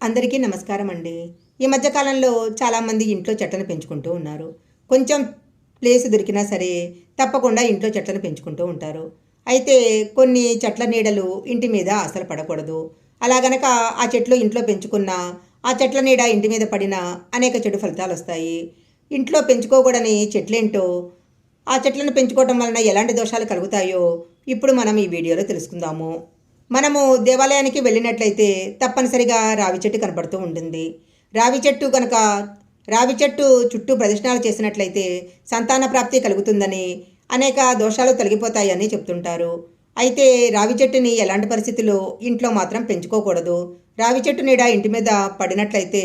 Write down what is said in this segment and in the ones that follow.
అందరికీ నమస్కారం అండి. ఈ మధ్యకాలంలో చాలామంది ఇంట్లో చెట్లను పెంచుకుంటూ ఉన్నారు. కొంచెం ప్లేస్ దొరికినా సరే తప్పకుండా ఇంట్లో చెట్లను పెంచుకుంటూ ఉంటారు. అయితే కొన్ని చెట్ల నీడలు ఇంటి మీద అసలు పడకూడదు. అలా గనక ఆ చెట్లు ఇంట్లో పెంచుకున్న ఆ చెట్ల నీడ ఇంటి మీద పడిన అనేక చెడు ఫలితాలు వస్తాయి. ఇంట్లో పెంచుకోకూడని చెట్లేంటో ఆ చెట్లను పెంచుకోవడం వలన ఎలాంటి దోషాలు కలుగుతాయో ఇప్పుడు మనం ఈ వీడియోలో తెలుసుకుందాము. మనము దేవాలయానికి వెళ్ళినట్లయితే తప్పనిసరిగా రావి చెట్టు కనపడుతూ ఉంటుంది. రావి చెట్టు కనుక రావి చెట్టు చుట్టూ ప్రదక్షిణాలు చేసినట్లయితే సంతాన ప్రాప్తి కలుగుతుందని అనేక దోషాలు తొలగిపోతాయని చెప్తుంటారు. అయితే రావి చెట్టుని ఎలాంటి పరిస్థితుల్లో ఇంట్లో మాత్రం పెంచుకోకూడదు. రావి చెట్టు నీడ ఇంటి మీద పడినట్లయితే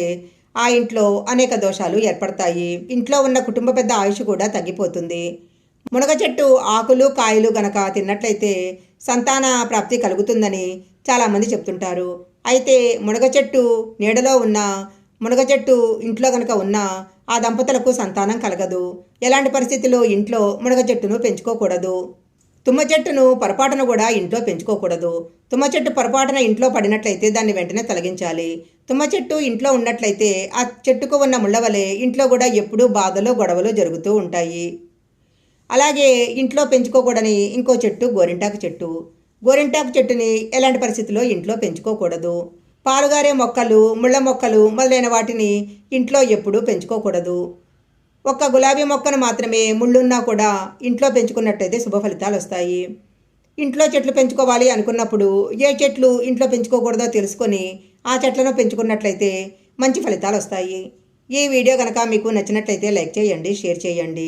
ఆ ఇంట్లో అనేక దోషాలు ఏర్పడతాయి. ఇంట్లో ఉన్న కుటుంబ పెద్ద ఆయుష్ కూడా తగ్గిపోతుంది. మునగ చెట్టు ఆకులు కాయలు గనక తిన్నట్లయితే సంతాన ప్రాప్తి కలుగుతుందని చాలామంది చెప్తుంటారు. అయితే మునగ చెట్టు నీడలో ఉన్న మునగ చెట్టు ఇంట్లో గనక ఉన్న ఆ దంపతులకు సంతానం కలగదు. ఎలాంటి పరిస్థితుల్లో ఇంట్లో మునగ చెట్టును పెంచుకోకూడదు? తుమ్మ చెట్టును పొరపాటున కూడా ఇంట్లో పెంచుకోకూడదు. తుమ్మ చెట్టు పొరపాటున ఇంట్లో పడినట్లయితే దాన్ని వెంటనే తొలగించాలి. తుమ్మ చెట్టు ఇంట్లో ఉన్నట్లయితే ఆ చెట్టుకు ఉన్న ముళ్ళవలే ఇంట్లో కూడా ఎప్పుడూ బాధలు గొడవలు జరుగుతూ ఉంటాయి. అలాగే ఇంట్లో పెంచుకోకూడని ఇంకో చెట్టు గోరింటాకు చెట్టు. గోరింటాకు చెట్టుని ఎలాంటి పరిస్థితుల్లో ఇంట్లో పెంచుకోకూడదు? పాలుగారే మొక్కలు ముళ్ళ మొక్కలు మొదలైన వాటిని ఇంట్లో ఎప్పుడూ పెంచుకోకూడదు. ఒక్క గులాబీ మొక్కను మాత్రమే ముళ్ళున్నా కూడా ఇంట్లో పెంచుకున్నట్టయితే శుభ ఫలితాలు వస్తాయి. ఇంట్లో చెట్లు పెంచుకోవాలి అనుకున్నప్పుడు ఏ చెట్లు ఇంట్లో పెంచుకోకూడదో తెలుసుకొని ఆ చెట్లను పెంచుకున్నట్లయితే మంచి ఫలితాలు వస్తాయి. ఈ వీడియో కనుక మీకు నచ్చినట్లయితే లైక్ చేయండి షేర్ చేయండి.